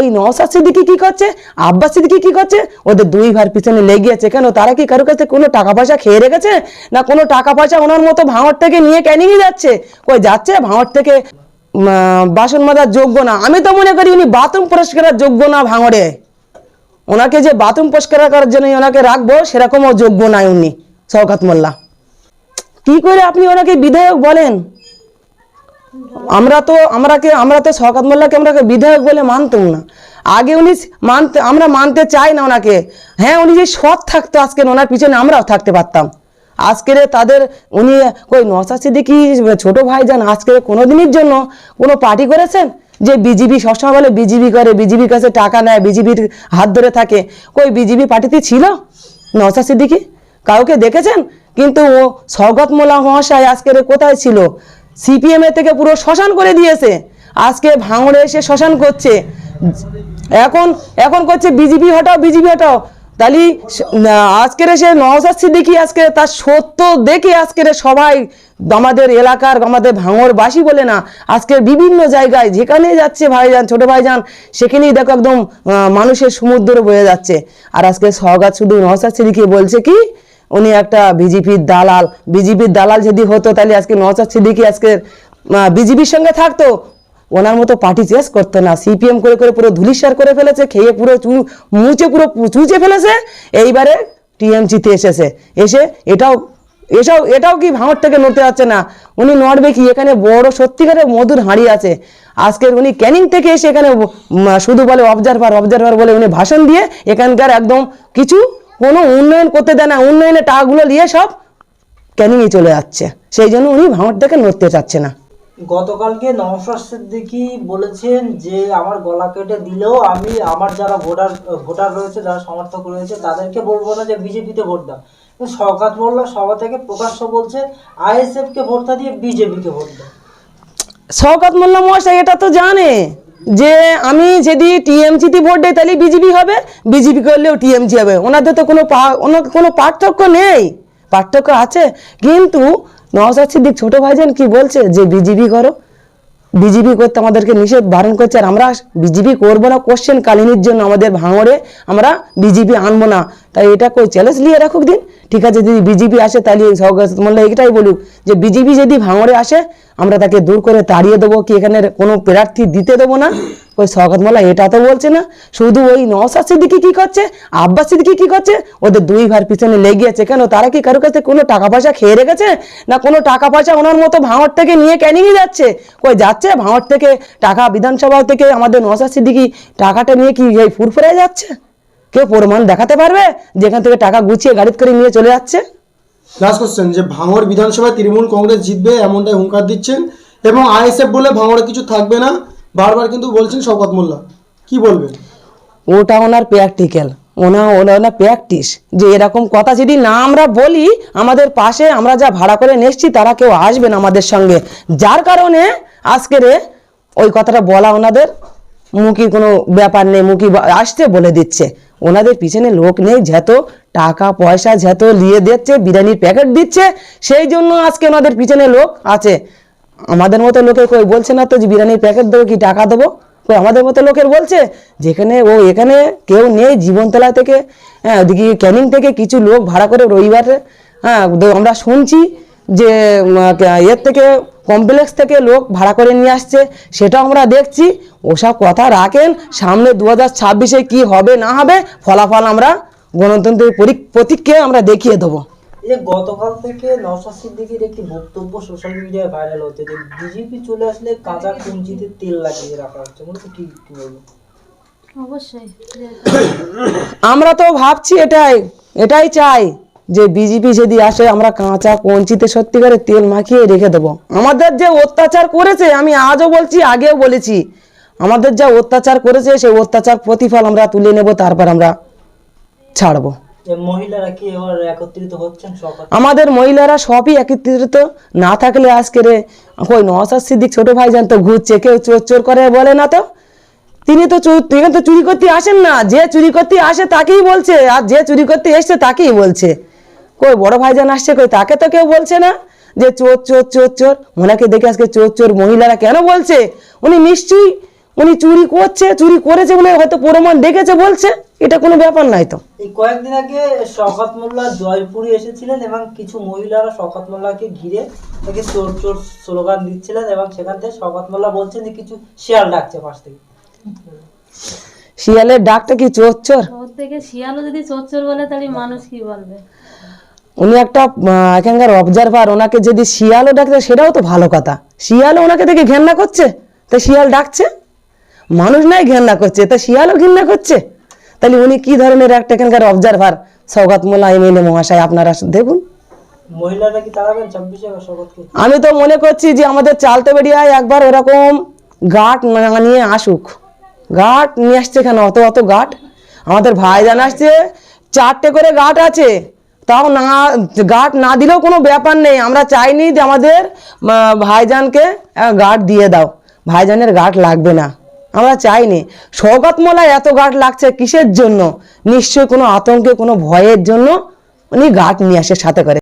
ওই নওসাদ সিদ্দিকি কি করছে? আব্বাস সিদ্দিকি কি করছে? ওদের দুই ভার পিছনে লেগে আছে কেন? তারা কি কারোর কাছে কোনো টাকা পয়সা খেয়ে রেখেছে? না কোনো টাকা পয়সা ওনার মতো ভাঙর থেকে নিয়ে ক্যানিংয়ে যাচ্ছে? কই যাচ্ছে? ভাঙর থেকে বাসন মাজার যোগ্য না। আমি তো মনে করি উনি বাথরুম পরিষ্কারের যোগ্য না ভাঙড়ে। ওনাকে যে বাথরুম পরিষ্কার করার জন্য ওনাকে রাখব, সেরকমও যোগ্য নাই উনি, শওকাত মোল্লা। কি করে আপনি ওনাকে বিধায়ক বলেন? আমরা তো আমরাকে আমরা তো শওকাত মোল্লাকে আমরা বিধায়ক বলে মানতাম না। আগে উনি মানতে, আমরা মানতে চাই না ওনাকে। হ্যাঁ উনি যে সৎ থাকতো আজকে, ওনার পিছনে আমরাও থাকতে পারতাম। আজকের তাদের, উনি কই নসা সিদ্দিকি ছোট ভাই যান আজকের কোনো দিনের জন্য কোনো পার্টি করেছেন? যে বিজিবি সবসময় বলে বিজিবি করে বিজিবির কাছে টাকা নেয় বিজিবির হাত ধরে থাকে। কই বিজিবি পার্টিতে ছিল নসা সিদ্দিকি? কাউকে দেখেছেন? কিন্তু ও স্বগত মোলা মহাশয় আজকের কোথায় ছিল? সিপিএম এর থেকে পুরো শ্মশান করে দিয়েছে। আজকে ভাঙড়ে এসে শ্মশান করছে। এখন এখন করছে বিজেপি, হটাও বিজেপি, হটাও। তাহলে আজকের এসে নওসাদ সিদ্দিকি আজকে তার সত্য দেখে আজকের সবাই আমাদের এলাকার, আমাদের ভাঙড়বাসী বলে না আজকে বিভিন্ন জায়গায় যেখানে যাচ্ছে ভাইজান, ছোট ভাইজান, সেখানেই দেখো একদম মানুষের সমুদ্র বয়ে যাচ্ছে। আর আজকে সহগাত শুধু নওসাদ সিদ্দিকি বলছে কি উনি একটা বিজেপির দালাল। বিজেপির দালাল যদি হতো, তাহলে আজকে নওসাদ সিদ্দিকি আজকে বিজেপির সঙ্গে থাকতো। ওনার মতো পার্টি চেস করতো না। সিপিএম করে করে পুরো ধুলিসার করে ফেলেছে, খেয়ে পুরো চু মুচে পুরো চুচে ফেলেছে। এইবারে টিএমসিতে এসেছে। এসে এটাও এটাও এটাও কি ভাঙর থেকে নড়তে যাচ্ছে না? উনি নড়বে কি? এখানে বড় সত্যিকারের মধুর হাঁড়ি আছে। আজকের উনি ক্যানিং থেকে এসে এখানে শুধু বলে অবজারভার অবজারভার বলে উনি ভাষণ দিয়ে এখানকার একদম কিছু কোনো উন্নয়ন করতে দেয় না উন্নয়নের টাকাগুলো নিয়ে সব ক্যানিংয়ে চলে যাচ্ছে। সেই জন্য উনি ভাঙর থেকে নড়তে চাচ্ছে না। গতকালকে নওশাদ সিদ্দিকী বলেছেন যে আমার গলা কেটে দিলেও আমি আমার যারা ভোটার ভোটার রয়েছে যারা সমর্থক রয়েছে তাদেরকে বলব না যে বিজেপিতে ভোট দাও। শওকাত মোল্লা সভা থেকে প্রকাশ্য বলছে আইএসএফ কে ভোটটা দিয়ে বিজেপিকে ভোট দাও। শওকত মোল্লা মহাশয় এটা তো জানে। যে আমি যদি টিএমসিতে ভোট দেয় তাহলে বিজেপি হবে। বিজেপি করলেও টিএমসি হবে। ওনাদের তো কোনো কোনো পার্থক্য নেই। পার্থক্য আছে। কিন্তু নওসাদ সিদ্দিক ছোট ভাইজান কি বলছে? যে বিজেপি করো। বিজেপি করতে আমাদেরকে নিষেধ বারণ করছে। আর আমরা বিজেপি করব না কোশ্চেন কালিনীর জন্য আমাদের ভাঙড়ে আমরা বিজেপি আনব না। তাই এটা কই? চ্যালেঞ্জ নিয়ে রাখুক দিন। ঠিক আছে, যদি বিজেপি আসে তাহলে সৌগত মোল্লা এটাই বলুক যে বিজেপি যদি ভাঙড়ে আসে, আমরা তাকে দূর করে তাড়িয়ে দেবো, কি এখানে কোনো প্রার্থী দিতে দেবো না? ওই সৌগত মোল্লা এটা তো বলছে না। শুধু ওই নওসাদ সিদ্দিকি কী করছে? আব্বাস সিদ্দিকি কী করছে? ওদের দুই ভার পিছনে লেগে আছে কেন? তারা কি কারোর কাছে কোনো টাকা পয়সা খেয়ে রেখেছে? না কোনো টাকা পয়সা ওনার মতো ভাঙড় থেকে নিয়ে ক্যানিংয়ে যাচ্ছে? কই যাচ্ছে? ভাঙড় থেকে টাকা বিধানসভা থেকে আমাদের নওসাদ সিদ্দিকি টাকাটা নিয়ে কি এই ফুরফুরে যাচ্ছে? কেউ প্রমাণ দেখাতে পারবে? যেখান থেকে টাকা গুছিয়ে গাড়িতে করে নিয়ে চলে যাচ্ছে? লাস্ট কোশ্চেন যে ভাঙড় বিধানসভায় তৃণমূল কংগ্রেস জিতবে এমনটাই হুঙ্কার দিচ্ছেন। এবং আইএসএফ বলে ভাঙড়ে কিছু থাকবে না। বারবার কিন্তু বলছেন শওকত মোল্লা। কি বলবেন? ওটা ওনার প্র্যাকটিক্যাল ওনা ওনা ওনার প্র্যাকটিস যে এরকম কথা যদি না আমরা বলি আমাদের পাশে আমরা যা ভাড়া করে নেসছি তারা কেউ আসবে না আমাদের সঙ্গে। যার কারণে আজকের ওই কথাটা বলা ওনাদের মুখী কোনো ব্যাপার নেই, মুখী আসতে বলে দিচ্ছে। ওনাদের পিছনে লোক নেই, যত টাকা পয়সা যত নিয়ে দিচ্ছে, বিরিয়ানির প্যাকেট দিচ্ছে, সেই জন্য আজকে ওনাদের পিছনে লোক আছে। আমাদের মতো লোকে কই বলছে না তো যে বিরিয়ানির প্যাকেট দেবো কি টাকা দেবো? কই আমাদের মতো লোকের বলছে যেখানে ও এখানে কেউ নেই জীবনতলা থেকে হ্যাঁ ওদিকে ক্যানিং থেকে কিছু লোক ভাড়া করে রবিবারে হ্যাঁ আমরা শুনছি যে এর থেকে কমপ্লেক্স থেকে লোক ভাড়া করে নিয়ে আসছে সেটাও আমরা দেখছি। ওসব কথা রাখেন সামনে দু হাজার ছাব্বিশে কী হবে না হবে ফলাফল আমরা গণতন্ত্রের পরি- প্রতীককে আমরা দেখিয়ে দেবো। এই যে গতকাল থেকে নওশাদ সিদ্দিকীর একটি বক্তব্য সোশ্যাল মিডিয়ায় ভাইরাল হচ্ছে যে বিজেপি চলে আসলে কাঁচা কুঞ্চিতে তেল লাগিয়ে রাখা হচ্ছে। মূলত কি কি বলব? অবশ্যই। আমরা তো ভাবছি এটাই এটাই চাই। যে বিজেপি যদি আসে আমরা কাঁচা কঞ্চিতে সত্যিকারে তেল মাখিয়ে রেখে দেবো। আমাদের যে অত্যাচার করেছে আমি আজও বলছি আগেও বলেছি আমাদের যা অত্যাচার করেছে সেই অত্যাচার প্রতিফল আমরা তুলে নেব তারপর আমরা ছাড়বো। যে মহিলারা কি একত্রিত হচ্ছেন আমাদের মহিলারা সবই একত্রিত না থাকলে আজকে রে কই নওসাদ সিদ্দিক ছোট ভাই জানতো ঘুরছে কেউ চোর চোর করে বলে না তো? তিনি তো এখানে তো চুরি করতে আসেন না যে চুরি করতে আসে তাকেই বলছে আর যে চুরি করতে এসছে তাকেই বলছে। কই বড় ভাইজান আসছে কই? তাকে তো কেউ বলছে না যে চোর চোর চোর চোর। ওনাকে দেখে আজকে চোর চোর মহিলারা কেন বলছে? উনি নিশ্চয়ই উনি চুরি করছে চুরি করেছে বলে হয়তো প্রমাণ দেখেছে বলছে। এটা কোনো ব্যাপার নাই তো। কয়েকদিন আগে শওকত মোল্লা জয়পুরে এসেছিলেন এবং কিছু মহিলারা শওকত মোল্লাকে ঘিরে তাকে চোর চোর স্লোগান দিচ্ছিলেন এবং সেখান থেকে শওকত মোল্লা বলছেন যে কিছু শিয়াল ডাকছে পাশ থেকে। শিয়ালের ডাকটা কি চোর চোর? ওর থেকে শিয়ালও যদি চোর চোর বলে তাহলে মানুষ কি বলবে? উনি একটা এখানকার অবজারভার ওনাকে যদি শিয়ালও ডাকতে সেটাও তো ভালো কথা। শিয়ালও ওনাকে দেখে ঘেন্না করছে? তা শিয়াল ডাকছে? মানুষ নাই ঘেন্না করছে তা শিয়ালও ঘেন্না করছে? তাহলে উনি কি ধরনের একটা এখানকার অবজারভার সৌগাত মোল্লা এমএলএ মহাশয় আপনারা দেখুন। আমি তো মনে করছি যে আমাদের চালতে বেরিয়ায় একবার ওরকম গাট না নিয়ে আসুক। গাট নিয়ে আসছে কেন? অত অত গাট? আমাদের ভাই ভাইজান আসছে চারটে করে গাট আছে। তাও না, গার্ড না দিলেও কোনো ব্যাপার নেই। আমরা চাইনি যে আমাদের ভাইজানকে গার্ড দিয়ে দাও। ভাইজানের গার্ড লাগবে না। আমরা চাইনি। সৌগত মোলায় এত গার্ড লাগছে কিসের জন্য? নিশ্চয়ই কোনো আতঙ্কে, কোনো ভয়ের জন্য উনি গার্ড নিয়ে আসে সাথে করে।